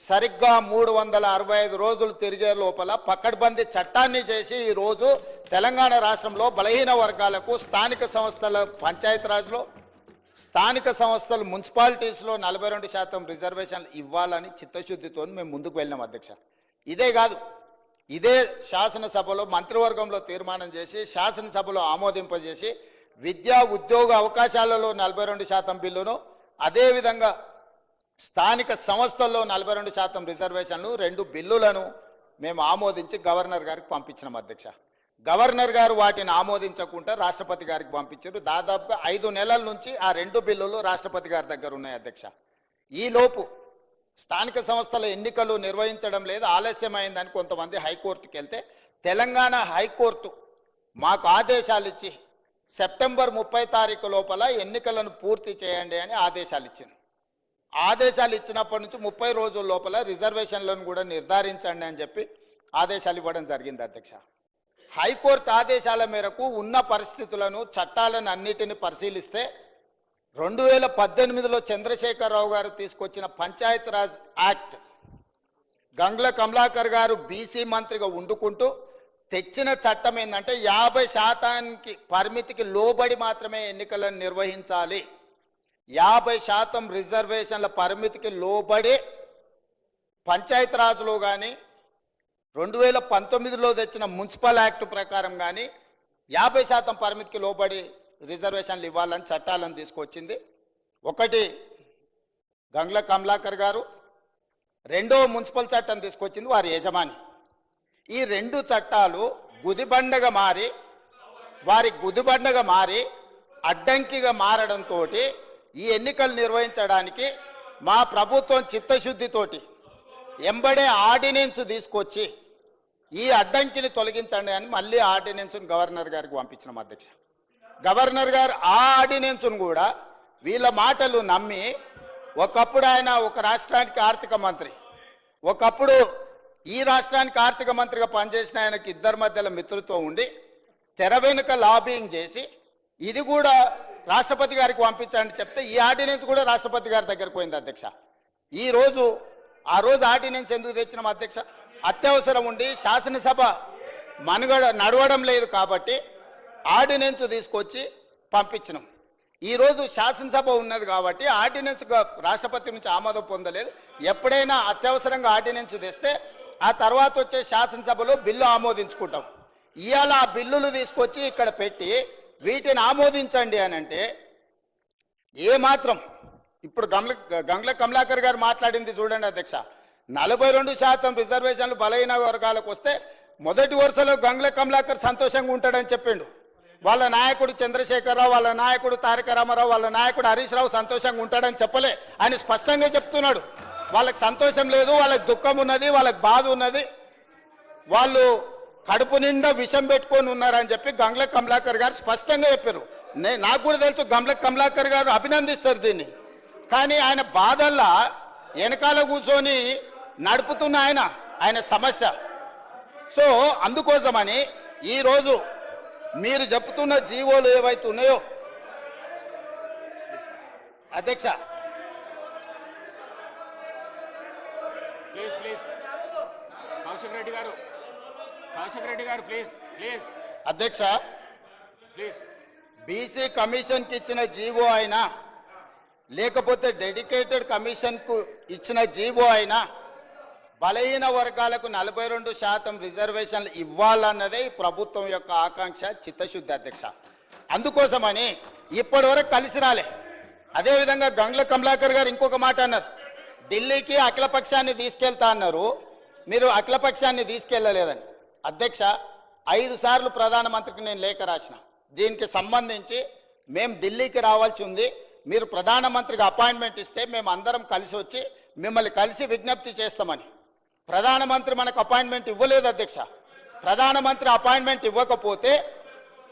సరిగ్గా మూడు వందల అరవై ఐదు రోజులు తిరిగే లోపల పక్కడ్బందీ చట్టాన్ని చేసి ఈ రోజు తెలంగాణ రాష్ట్రంలో బలహీన వర్గాలకు స్థానిక సంస్థల పంచాయతీరాజ్లో స్థానిక సంస్థలు మున్సిపాలిటీస్లో నలభై రెండు శాతం రిజర్వేషన్లు ఇవ్వాలని చిత్తశుద్ధితో మేము ముందుకు వెళ్ళినాం అధ్యక్ష. ఇదే కాదు ఇదే శాసనసభలో మంత్రివర్గంలో తీర్మానం చేసి శాసనసభలో ఆమోదింపజేసి విద్యా ఉద్యోగ అవకాశాలలో నలభై రెండు శాతం బిల్లును అదేవిధంగా స్థానిక సంస్థల్లో నలభై రెండు శాతం రిజర్వేషన్లు రెండు బిల్లులను మేము ఆమోదించి గవర్నర్ గారికి పంపించినాం అధ్యక్ష. గవర్నర్ గారు వాటిని ఆమోదించకుండా రాష్ట్రపతి గారికి పంపించారు. దాదాపు ఐదు నెలల నుంచి ఆ రెండు బిల్లులు రాష్ట్రపతి గారి దగ్గర ఉన్నాయి అధ్యక్ష. ఈలోపు స్థానిక సంస్థల ఎన్నికలు నిర్వహించడం లేదు ఆలస్యమైందని కొంతమంది హైకోర్టుకి వెళ్తే తెలంగాణ హైకోర్టు మాకు ఆదేశాలు ఇచ్చి సెప్టెంబర్ ముప్పై తారీఖు లోపల ఎన్నికలను పూర్తి చేయండి అని ఆదేశాలు ఇచ్చింది. ఆదేశాలు ఇచ్చినప్పటి నుంచి ముప్పై రోజుల లోపల రిజర్వేషన్లను కూడా నిర్ధారించండి అని చెప్పి ఆదేశాలు ఇవ్వడం జరిగింది అధ్యక్ష. హైకోర్టు ఆదేశాల మేరకు ఉన్న పరిస్థితులను చట్టాలను అన్నిటిని పరిశీలిస్తే రెండు వేల పద్దెనిమిదిలో చంద్రశేఖరరావు గారు తీసుకొచ్చిన పంచాయతీరాజ్ యాక్ట్ గంగ్ల కమలాకర్ గారు బీసీ మంత్రిగా ఉండుకుంటూ తెచ్చిన చట్టం ఏంటంటే యాభై శాతానికి పరిమితికి లోబడి మాత్రమే ఎన్నికలను నిర్వహించాలి. యాభై శాతం రిజర్వేషన్ల పరిమితికి లోబడి పంచాయతీరాజ్లో కానీ రెండు వేల పంతొమ్మిదిలో తెచ్చిన మున్సిపల్ యాక్ట్ ప్రకారం కానీ యాభై శాతం పరిమితికి లోబడి రిజర్వేషన్లు ఇవ్వాలని చట్టాలను తీసుకొచ్చింది. ఒకటి గంగ్ల కమలాకర్ గారు రెండో మున్సిపల్ చట్టం తీసుకొచ్చింది వారి యజమాని. ఈ రెండు చట్టాలు గుదిబండగా మారి వారి గుదిబండగా మారి అడ్డంకిగా మారడంతో ఈ ఎన్నికలు నిర్వహించడానికి మా ప్రభుత్వం చిత్తశుద్ధితోటి ఎంబడే ఆర్డినెన్స్ తీసుకొచ్చి ఈ అడ్డంకిని తొలగించండి అని మళ్ళీ ఆర్డినెన్స్ను గవర్నర్ గారికి పంపించినాం అధ్యక్ష. గవర్నర్ గారు ఆ ఆర్డినెన్స్ను కూడా వీళ్ళ మాటలు నమ్మి ఒకప్పుడు ఆయన ఒక రాష్ట్రానికి ఆర్థిక మంత్రి ఒకప్పుడు ఈ రాష్ట్రానికి ఆర్థిక మంత్రిగా పనిచేసిన ఆయనకి ఇద్దరి మధ్యలో మిత్రులతో ఉండి తెర వెనుక లాబింగ్ చేసి ఇది కూడా రాష్ట్రపతి గారికి పంపించండి చెప్తే ఈ ఆర్డినెన్స్ కూడా రాష్ట్రపతి గారి దగ్గరకు పోయింది అధ్యక్ష. ఈ రోజు ఆ రోజు ఆర్డినెన్స్ ఎందుకు తెచ్చినాం అధ్యక్ష? అత్యవసరం ఉండి శాసనసభ మనుగడ నడవడం లేదు కాబట్టి ఆర్డినెన్స్ తీసుకొచ్చి పంపించినాం. ఈరోజు శాసనసభ ఉన్నది కాబట్టి ఆర్డినెన్స్ రాష్ట్రపతి నుంచి ఆమోదం పొందలేదు. ఎప్పుడైనా అత్యవసరంగా ఆర్డినెన్స్ తెస్తే ఆ తర్వాత వచ్చే శాసనసభలో బిల్లు ఆమోదించుకుంటాం. ఇవాళ ఆ బిల్లులు తీసుకొచ్చి ఇక్కడ పెట్టి వీటిని ఆమోదించండి అని అంటే ఏ మాత్రం ఇప్పుడు గంగ్ల గంగ్ల కమలాకర్ గారు మాట్లాడింది చూడండి అధ్యక్ష. నలభై రెండు శాతం రిజర్వేషన్లు బలహీన వర్గాలకు వస్తే మొదటి వరుసలో గంగ్ల కమలాకర్ సంతోషంగా ఉంటాడని చెప్పిండు. వాళ్ళ నాయకుడు చంద్రశేఖరరావు వాళ్ళ నాయకుడు తారక రామారావు వాళ్ళ నాయకుడు హరీష్ రావు సంతోషంగా ఉంటాడని చెప్పలే ఆయన స్పష్టంగా చెప్తున్నాడు. వాళ్ళకి సంతోషం లేదు వాళ్ళకి దుఃఖం ఉన్నది వాళ్ళకి బాధ ఉన్నది. వాళ్ళు కడుపు నిండా విషం పెట్టుకొని ఉన్నారని చెప్పి గంగ్ల కమలాకర్ గారు స్పష్టంగా చెప్పారు. నే నాకు కూడా తెలుసు గంగ్ల కమలాకర్ గారు అభినందిస్తారు దీన్ని. కానీ ఆయన బాధల్లా వెనకాల కూర్చొని నడుపుతున్న ఆయన ఆయన సమస్య. సో అందుకోసమని ఈరోజు మీరు చెప్తున్న జీవోలు ఏవైతే ఉన్నాయో అధ్యక్ష. ప్లీజ్ ప్లీజ్ కౌశిక్ రెడ్డి గారు. రెడ్డి గారు ప్లీజ్ ప్లీజ్. అధ్యక్ష ప్లీజ్. బీసీ కమిషన్కి ఇచ్చిన జీవో అయినా లేకపోతే డెడికేటెడ్ కమిషన్కు ఇచ్చిన జీవో అయినా బలహీన వర్గాలకు నలభై రెండు శాతం రిజర్వేషన్లు ఇవ్వాలన్నదే ప్రభుత్వం యొక్క ఆకాంక్ష చిత్తశుద్ధి అధ్యక్ష. అందుకోసమని ఇప్పటి వరకు కలిసి రాలే. అదేవిధంగా గంగ్ల కమలాకర్ గారు ఇంకొక మాట అన్నారు. ఢిల్లీకి అఖిలపక్షాన్ని తీసుకెళ్తా అన్నారు. మీరు అఖిలపక్షాన్ని తీసుకెళ్ళలేదని. అధ్యక్ష ఐదు సార్లు ప్రధానమంత్రికి నేను లేఖ రాసిన. దీనికి సంబంధించి మేము ఢిల్లీకి రావాల్సి ఉంది. మీరు ప్రధానమంత్రికి అపాయింట్మెంట్ ఇస్తే మేము అందరం కలిసి వచ్చి మిమ్మల్ని కలిసి విజ్ఞప్తి చేస్తామని. ప్రధానమంత్రి మనకు అపాయింట్మెంట్ ఇవ్వలేదు అధ్యక్ష. ప్రధానమంత్రి అపాయింట్మెంట్ ఇవ్వకపోతే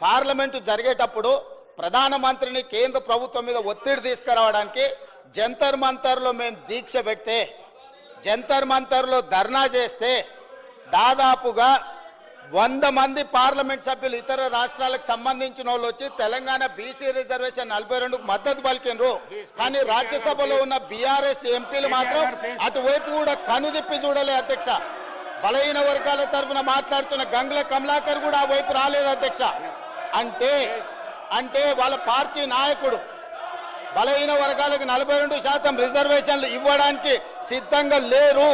పార్లమెంటు జరిగేటప్పుడు ప్రధానమంత్రిని కేంద్ర ప్రభుత్వం మీద ఒత్తిడి తీసుకురావడానికి జంతర్ మంతర్లో మేము దీక్ష పెడితే జంతర్ మంతర్లో ధర్నా చేస్తే దాదాపుగా వంద మంది పార్లమెంట్ సభ్యులు ఇతర రాష్ట్రాలకు సంబంధించిన వాళ్ళు వచ్చి తెలంగాణ బీసీ రిజర్వేషన్ నలభై రెండుకు మద్దతు పలికినరు కానీ రాజ్యసభలో ఉన్న బీఆర్ఎస్ ఎంపీలు మాత్రం అటువైపు కూడా కనుదిప్పి చూడలే అధ్యక్ష. బలహీన వర్గాల తరఫున మాట్లాడుతున్న గంగుల కమలాకర్ కూడా ఆ వైపు రాలేదు అధ్యక్ష. అంటే అంటే వాళ్ళ పార్టీ నాయకుడు బలహీన వర్గాలకు నలభై రెండు శాతం రిజర్వేషన్లు ఇవ్వడానికి సిద్ధంగా లేరు.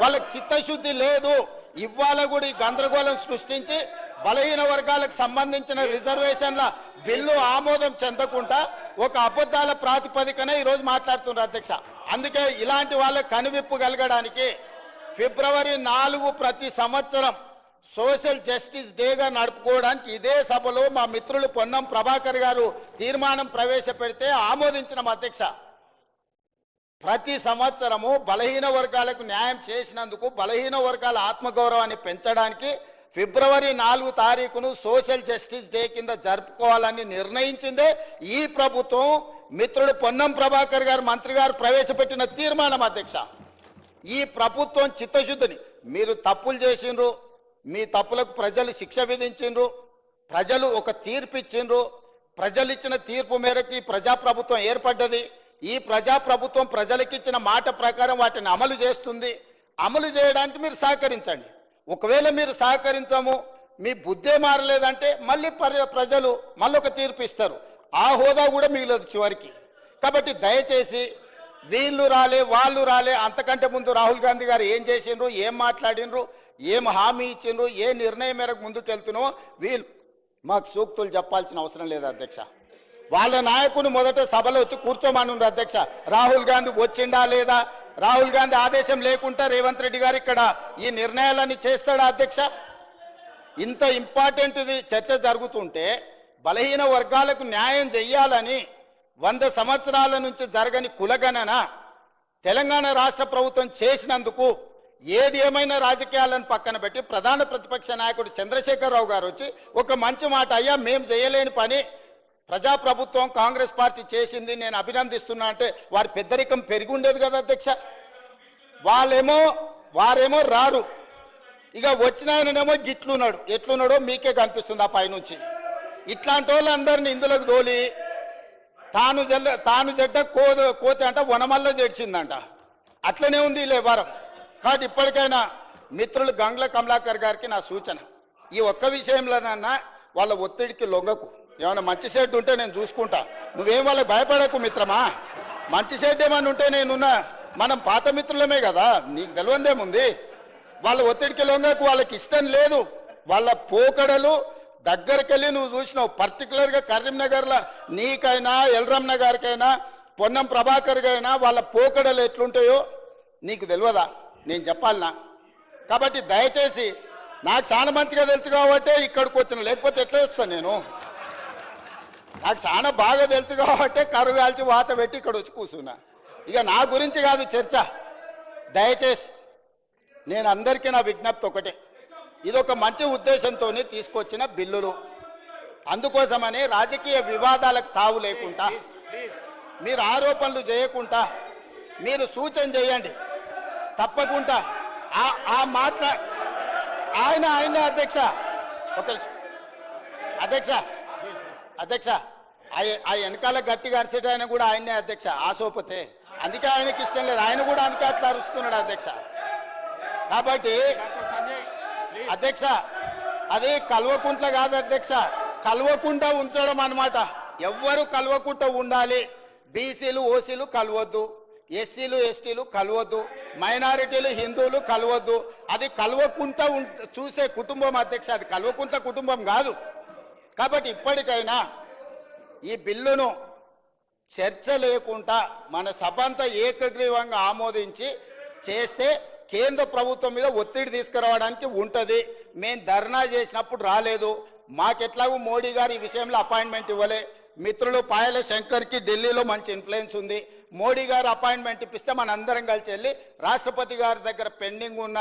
వాళ్ళకి చిత్తశుద్ధి లేదు. ఇవాళ కూడా ఈ గందరగోళం సృష్టించి బలహీన వర్గాలకు సంబంధించిన రిజర్వేషన్ల బిల్లు ఆమోదం చెందకుండా ఒక అబద్ధాల ప్రాతిపదికన ఈరోజు మాట్లాడుతున్నారు అధ్యక్ష. అందుకే ఇలాంటి వాళ్ళ కనువిప్పు కలగడానికి ఫిబ్రవరి నాలుగు ప్రతి సంవత్సరం సోషల్ జస్టిస్ డేగా నడుపుకోవడానికి ఇదే సభలో మా మిత్రులు పొన్నం ప్రభాకర్ గారు తీర్మానం ప్రవేశపెడితే ఆమోదించిన అధ్యక్ష. ప్రతి సంవత్సరము బలహీన వర్గాలకు న్యాయం చేసినందుకు బలహీన వర్గాల ఆత్మగౌరవాన్ని పెంచడానికి ఫిబ్రవరి నాలుగు తారీఖును సోషల్ జస్టిస్ డే కింద జరుపుకోవాలని నిర్ణయించిందే ఈ ప్రభుత్వం. మిత్రుడు పొన్నం ప్రభాకర్ గారు మంత్రి గారు ప్రవేశపెట్టిన తీర్మానం అధ్యక్ష. ఈ ప్రభుత్వం చిత్తశుద్ధిని మీరు తప్పులు చేసిండ్రు మీ తప్పులకు ప్రజలు శిక్ష విధించిండ్రు ప్రజలు ఒక తీర్పు ఇచ్చిండ్రు ప్రజలు ఇచ్చిన తీర్పు మేరకు ఈ ప్రజాప్రభుత్వం ఏర్పడ్డది. ఈ ప్రజాప్రభుత్వం ప్రజలకిచ్చిన మాట ప్రకారం వాటిని అమలు చేస్తుంది. అమలు చేయడానికి మీరు సహకరించండి. ఒకవేళ మీరు సహకరించము మీ బుద్ధే మారలేదంటే మళ్ళీ ప్రజలు మళ్ళీ ఒక తీర్పు ఇస్తారు. ఆ హోదా కూడా మిగిలదు చివరికి. కాబట్టి దయచేసి వీళ్ళు రాలే వాళ్ళు రాలే అంతకంటే ముందు రాహుల్ గాంధీ గారు ఏం చేసిండ్రు ఏం మాట్లాడిండ్రు ఏం హామీ ఇచ్చిండ్రు ఏ నిర్ణయం మేరకు ముందుకు వెళ్తున్నామో వీళ్ళు మాకు సూక్తులు చెప్పాల్సిన అవసరం లేదు అధ్యక్ష. వాళ్ళ నాయకుడు మొదట సభలో వచ్చి కూర్చోమని అధ్యక్ష. రాహుల్ గాంధీ వచ్చిండా లేదా? రాహుల్ గాంధీ ఆదేశం లేకుండా రేవంత్ రెడ్డి గారు ఇక్కడ ఈ నిర్ణయాలన్నీ చేస్తాడా అధ్యక్ష? ఇంత ఇంపార్టెంట్ చర్చ జరుగుతుంటే బలహీన వర్గాలకు న్యాయం చెయ్యాలని వంద సంవత్సరాల నుంచి జరగని కులగణన తెలంగాణ రాష్ట్ర ప్రభుత్వం చేసినందుకు ఏది ఏమైనా రాజకీయాలను పక్కన పెట్టి ప్రధాన ప్రతిపక్ష నాయకుడు చంద్రశేఖరరావు గారు వచ్చి ఒక మంచి మాట అయ్యా మేము చేయలేని పని ప్రజాప్రభుత్వం కాంగ్రెస్ పార్టీ చేసింది నేను అభినందిస్తున్నా అంటే వారి పెద్దరికం పెరిగి ఉండేది కదా అధ్యక్ష. వాళ్ళేమో వారేమో రారు ఇక వచ్చిన ఆయననేమో గిట్లున్నాడు. ఎట్లున్నాడో మీకే కనిపిస్తుంది ఆ పైనుంచి. ఇట్లాంటి వాళ్ళందరినీ ఇందులోకి తోలి తాను జల్ల తాను జడ్డ కో కోతి అంట వనమల్ల జడ్చిందంట. అట్లనే ఉంది ఈ లేవారం కాబట్టి ఇప్పటికైనా మిత్రులు గంగ్ల కమలాకర్ గారికి నా సూచన. ఈ ఒక్క విషయంలోనన్నా వాళ్ళ ఒత్తిడికి లొంగకు. ఏమైనా మంచి షెడ్ ఉంటే నేను చూసుకుంటా. నువ్వేం వాళ్ళకి భయపడకు మిత్రమా? మంచి షెడ్ ఏమైనా ఉంటే నేనున్నా. మనం పాత మిత్రులమే కదా. నీకు తెలియందేముంది? వాళ్ళ ఒత్తిడికి లొంగకు వాళ్ళకి ఇష్టం లేదు. వాళ్ళ పోకడలు దగ్గరికి వెళ్ళి నువ్వు చూసినావు. పర్టికులర్గా కరీంనగర్లో నీకైనా ఎల్రమ్న గారికైనా పొన్నం ప్రభాకర్ అయినా వాళ్ళ పోకడలు ఎట్లుంటాయో నీకు తెలియదా? నేను చెప్పాలనా? కాబట్టి దయచేసి నాకు చాలా మంచిగా తెలుసు కాబట్టి ఇక్కడికి వచ్చిన లేకపోతే ఎట్లా వస్తాను నేను? నాకు చాలా బాగా తెలుసు కాబట్టి కరువు కాల్చి వాత పెట్టి ఇక్కడ వచ్చి కూర్చున్నా. ఇక నా గురించి కాదు చర్చ. దయచేసి నేను అందరికీ నా విజ్ఞప్తి ఒకటే. ఇది ఒక మంచి ఉద్దేశంతో తీసుకొచ్చిన బిల్లులు. అందుకోసమని రాజకీయ వివాదాలకు తావు లేకుండా మీరు ఆరోపణలు చేయకుండా మీరు సూచన చేయండి. తప్పకుండా. ఆ- ఆ మాట్లా ఆయన ఆయన అధ్యక్ష. ఒక అధ్యక్ష. అధ్యక్ష. ఆ- ఆ వెనకాల గట్టి గరిసేట ఆయన కూడా ఆయనే అధ్యక్ష ఆశోపతే. అందుకే ఆయనకి ఇష్టం లేదు. ఆయన కూడా అందుకే అట్లా అరుస్తున్నాడు అధ్యక్ష. కాబట్టి అధ్యక్ష అది కల్వకుంట్ల కాదు అధ్యక్ష. కల్వకుంట ఉంచడం అన్నమాట. ఎవ్వరు కల్వకుంట ఉండాలి. బీసీలు ఓసీలు కలవద్దు. ఎస్సీలు ఎస్టీలు కలవద్దు. మైనారిటీలు హిందువులు కలవద్దు. అది కలవకుంటా ఉం- చూసే కుటుంబం అధ్యక్ష. అది కలవకుంట కుటుంబం కాదు. కాబట్టి ఇప్పటికైనా ఈ బిల్లును చర్చ లేకుండా మన సభ అంతా ఏకగ్రీవంగా ఆమోదించి చేస్తే కేంద్ర ప్రభుత్వం మీద ఒత్తిడి తీసుకురావడానికి ఉంటుంది. మేము ధర్నా చేసినప్పుడు రాలేదు. మాకెట్లాగూ మోడీ గారు ఈ విషయంలో అపాయింట్మెంట్ ఇవ్వలే. మిత్రులు పాయల శంకర్కి ఢిల్లీలో మంచి ఇన్ఫ్లుయెన్స్ ఉంది. మోడీ గారు అపాయింట్మెంట్ ఇప్పిస్తే మన అందరం కలిసి వెళ్ళి రాష్ట్రపతి గారి దగ్గర పెండింగ్ ఉన్న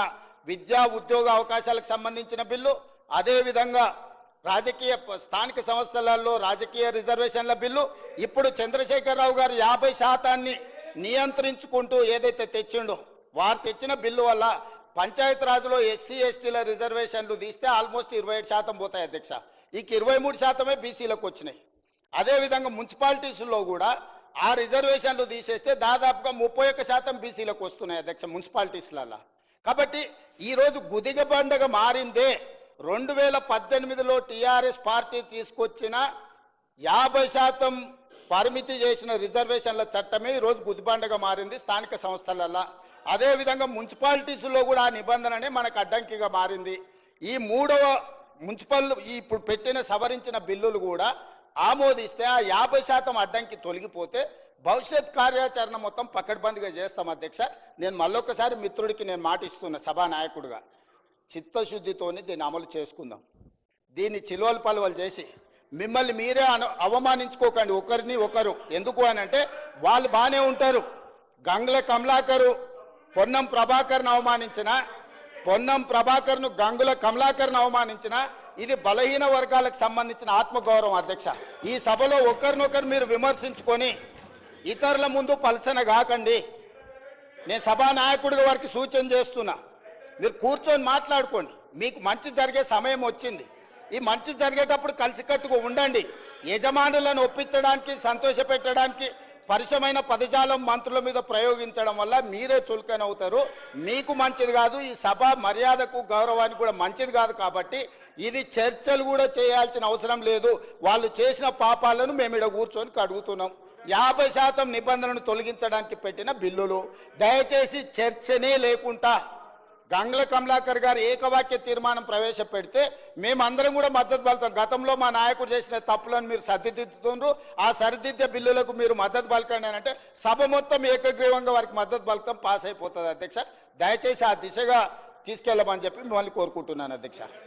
విద్యా ఉద్యోగ అవకాశాలకు సంబంధించిన బిల్లు అదేవిధంగా రాజకీయ స్థానిక సంస్థలలో రాజకీయ రిజర్వేషన్ల బిల్లు ఇప్పుడు చంద్రశేఖరరావు గారు యాభై శాతాన్ని నియంత్రించుకుంటూ ఏదైతే తెచ్చిండో వారు తెచ్చిన బిల్లు వల్ల పంచాయత్ రాజులో ఎస్సీ ఎస్టీల రిజర్వేషన్లు తీస్తే ఆల్మోస్ట్ ఇరవై ఏడు శాతం పోతాయి అధ్యక్ష. ఇక ఇరవై మూడు శాతమే బీసీలకు వచ్చినాయి. అదేవిధంగా మున్సిపాలిటీస్లో కూడా ఆ రిజర్వేషన్లు తీసేస్తే దాదాపుగా ముప్పై ఒక్క శాతం బీసీలకు వస్తున్నాయి అధ్యక్ష మున్సిపాలిటీస్లలో కాబట్టి ఈరోజు గుదిగ పండగ మారిందే రెండు వేల పద్దెనిమిదిలో టీఆర్ఎస్ పార్టీ తీసుకొచ్చిన యాభై శాతం పరిమితి చేసిన రిజర్వేషన్ల చట్టమే ఈరోజు గుదిబండగా మారింది స్థానిక సంస్థలల్లో. అదేవిధంగా మున్సిపాలిటీస్లో కూడా ఆ నిబంధననే మనకు అడ్డంకిగా మారింది. ఈ మూడవ మున్సిపల్ ఇప్పుడు పెట్టిన సవరించిన బిల్లులు కూడా ఆమోదిస్తే ఆ యాభై శాతం అడ్డంకి తొలగిపోతే భవిష్యత్ కార్యాచరణ మొత్తం పకడ్బందీగా చేస్తాం అధ్యక్ష. నేను మళ్ళొకసారి మిత్రుడికి నేను మాటిస్తున్నా సభా నాయకుడిగా చిత్తశుద్ధితోని దీన్ని అమలు చేసుకుందాం. దీన్ని చిలువలు పలువలు చేసి మిమ్మల్ని మీరే అన అవమానించుకోకండి. ఒకరిని ఒకరు. ఎందుకు అని అంటే వాళ్ళు బాగానే ఉంటారు. గంగుల కమలాకరు పొన్నం ప్రభాకర్ను అవమానించిన పొన్నం ప్రభాకర్ను గంగుల కమలాకర్ను అవమానించిన ఇది బలహీన వర్గాలకు సంబంధించిన ఆత్మగౌరవం అధ్యక్ష. ఈ సభలో ఒకరినొకరు మీరు విమర్శించుకొని ఇతరుల ముందు పలచన కాకండి. నేను సభా నాయకుడి వారికి సూచన చేస్తున్నా. మీరు కూర్చొని మాట్లాడుకోండి. మీకు మంచి జరిగే సమయం వచ్చింది. ఈ మంచి జరిగేటప్పుడు కలిసికట్టుగా ఉండండి. యజమానులను ఒప్పించడానికి సంతోషపెట్టడానికి పరిశమైన పదజాలం మంత్రుల మీద ప్రయోగించడం వల్ల మీరే చులకనవుతారు మీకు మంచిది కాదు ఈ సభ మర్యాదకు గౌరవానికి కూడా మంచిది కాదు కాబట్టి ఇది చర్చలు కూడా చేయాల్సిన అవసరం లేదు. వాళ్ళు చేసిన పాపాలను మేము ఇక్కడ కూర్చొని కడుగుతున్నాం. యాభై శాతం నిబంధనను తొలగించడానికి పెట్టిన బిల్లులు. దయచేసి చర్చనే లేకుండా గంగ్ల కమలాకర్ గారు ఏకవాక్య తీర్మానం ప్రవేశపెడితే మేమందరం కూడా మద్దతు పలుతాం గతంలో మా నాయకుడు చేసిన తప్పులను మీరు సరిదిద్దుతుండ్రు. ఆ సరిదిద్దే బిల్లులకు మీరు మద్దతు పలకండి అంటే సభ మొత్తం ఏకగ్రీవంగా వారికి మద్దతు పలకం పాస్ అయిపోతుంది అధ్యక్ష. దయచేసి ఆ దిశగా తీసుకెళ్ళమని చెప్పి మిమ్మల్ని కోరుకుంటున్నాను అధ్యక్ష.